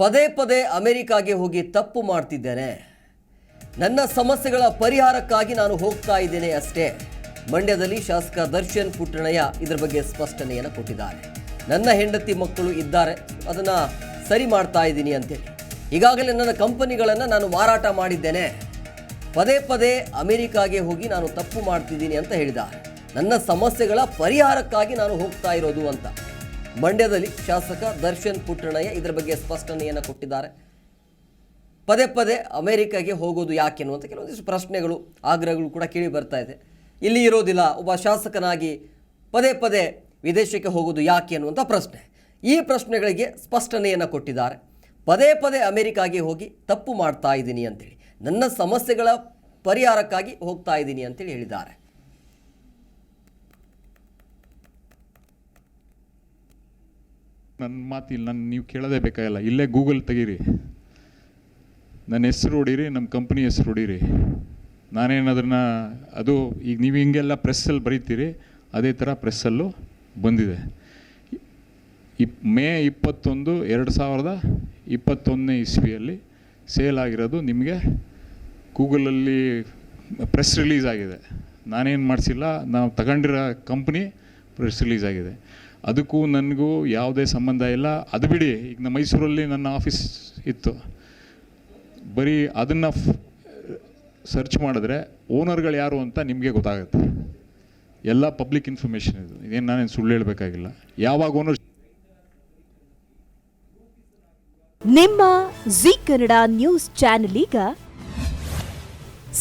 ಪದೇ ಪದೇ ಅಮೆರಿಕಾಗೆ ಹೋಗಿ ತಪ್ಪು ಮಾಡ್ತಿದ್ದೇನೆ. ನನ್ನ ಸಮಸ್ಯೆಗಳ ಪರಿಹಾರಕ್ಕಾಗಿ ನಾನು ಹೋಗ್ತಾ ಇದ್ದೇನೆ ಅಷ್ಟೇ. ಮಂಡ್ಯದಲ್ಲಿ ಶಾಸಕ ದರ್ಶನ್ ಪುಟ್ಟಣಯ್ಯ ಇದರ ಬಗ್ಗೆ ಸ್ಪಷ್ಟನೆಯನ್ನು ಕೊಟ್ಟಿದ್ದಾರೆ. ನನ್ನ ಹೆಂಡತಿ ಮಕ್ಕಳು ಇದ್ದಾರೆ. ಅದನ್ನು ಸರಿ ಮಾಡ್ತಾ ಇದ್ದೀನಿ ಅಂತೇಳಿ. ಈಗಾಗಲೇ ನನ್ನ ಕಂಪನಿಗಳನ್ನು ನಾನು ಮಾರಾಟ ಮಾಡಿದ್ದೇನೆ. ಪದೇ ಪದೇ ಅಮೆರಿಕಾಗೆ ಹೋಗಿ ನಾನು ತಪ್ಪು ಮಾಡ್ತಿದ್ದೀನಿ ಅಂತ ಹೇಳಿದ್ದಾರೆ. ನನ್ನ ಸಮಸ್ಯೆಗಳ ಪರಿಹಾರಕ್ಕಾಗಿ ನಾನು ಹೋಗ್ತಾ ಇರೋದು ಅಂತ. ಮಂಡ್ಯದಲ್ಲಿ ಶಾಸಕ ದರ್ಶನ್ ಪುಟ್ಟಣಯ್ಯ ಇದರ ಬಗ್ಗೆ ಸ್ಪಷ್ಟನೆಯನ್ನು ಕೊಟ್ಟಿದ್ದಾರೆ. ಪದೇ ಪದೇ ಅಮೆರಿಕಾಗೆ ಹೋಗೋದು ಯಾಕೆ ಅನ್ನುವಂಥ ಕೆಲವೊಂದಿಷ್ಟು ಪ್ರಶ್ನೆಗಳು, ಆಗ್ರಹಗಳು ಕೂಡ ಕೇಳಿ ಬರ್ತಾ ಇದೆ. ಇಲ್ಲಿ ಇರೋದಿಲ್ಲ, ಒಬ್ಬ ಶಾಸಕನಾಗಿ ಪದೇ ಪದೇ ವಿದೇಶಕ್ಕೆ ಹೋಗೋದು ಯಾಕೆ ಅನ್ನುವಂಥ ಪ್ರಶ್ನೆ. ಈ ಪ್ರಶ್ನೆಗಳಿಗೆ ಸ್ಪಷ್ಟನೆಯನ್ನು ಕೊಟ್ಟಿದ್ದಾರೆ. ಪದೇ ಪದೇ ಅಮೆರಿಕಾಗೆ ಹೋಗಿ ತಪ್ಪು ಮಾಡ್ತಾ ಇದ್ದೀನಿ ಅಂತೇಳಿ, ನನ್ನ ಸಮಸ್ಯೆಗಳ ಪರಿಹಾರಕ್ಕಾಗಿ ಹೋಗ್ತಾ ಇದ್ದೀನಿ ಅಂತೇಳಿ ಹೇಳಿದ್ದಾರೆ. ನನ್ನ ಮಾತಿಲ್ಲ ನಾನು ನೀವು ಕೇಳೋದೇ ಬೇಕಾಗಿಲ್ಲ. ಇಲ್ಲೇ ಗೂಗಲ್ ತೆಗೀರಿ. ನನ್ನ ಹೆಸರು ಹೊಡೀರಿ, ನಮ್ಮ ಕಂಪ್ನಿ ಹೆಸರು ಹೊಡೀರಿ. ನಾನೇನು ಅದನ್ನ ಅದು ಈಗ ನೀವು ಹಿಂಗೆಲ್ಲ ಪ್ರೆಸ್ಸಲ್ಲಿ ಬರೀತೀರಿ, ಅದೇ ಥರ ಪ್ರೆಸ್ಸಲ್ಲೂ ಬಂದಿದೆ. ಇಪ್ ಮೇ ಇಪ್ಪತ್ತೊಂದು ಎರಡು ಸಾವಿರದ ಇಪ್ಪತ್ತೊಂದನೇ ಇಸ್ವಿಯಲ್ಲಿ ಸೇಲ್ ಆಗಿರೋದು ನಿಮಗೆ ಗೂಗಲಲ್ಲಿ ಪ್ರೆಸ್ ರಿಲೀಸ್ ಆಗಿದೆ. ನಾನೇನು ಮಾಡಿಸಿಲ್ಲ, ನಾವು ತಗೊಂಡಿರೋ ಕಂಪ್ನಿ ಪ್ರೆಸ್ ರಿಲೀಸ್ ಆಗಿದೆ. ಅದಕ್ಕೂ ನನಗೂ ಯಾವುದೇ ಸಂಬಂಧ ಇಲ್ಲ. ಅದು ಬಿಡಿ, ಈಗ ನಮ್ಮ ಮೈಸೂರಲ್ಲಿ ನನ್ನ ಆಫೀಸ್ ಇತ್ತು. ಬರೀ ಅದನ್ನು ಸರ್ಚ್ ಮಾಡಿದ್ರೆ ಓನರ್ಗಳು ಯಾರು ಅಂತ ನಿಮಗೆ ಗೊತ್ತಾಗುತ್ತೆ. ಎಲ್ಲ ಪಬ್ಲಿಕ್ ಇನ್ಫಾರ್ಮೇಷನ್ ಇದು. ಇದೇನು ನಾನೇನು ಸುಳ್ಳು ಹೇಳಬೇಕಾಗಿಲ್ಲ. ಯಾವಾಗ ಓನರ್ ನಿಮ್ಮ ಜಿ ಕನ್ನಡ ನ್ಯೂಸ್ ಚಾನೆಲ್ ಈಗ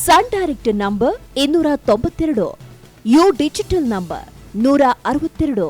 ಸನ್ ಡೈರೆಕ್ಟ್ ನಂಬರ್ ಇನ್ನೂರ ತೊಂಬತ್ತೆರಡು, ಯು ಡಿಜಿಟಲ್ ನಂಬರ್ ನೂರ ಅರವತ್ತೆರಡು.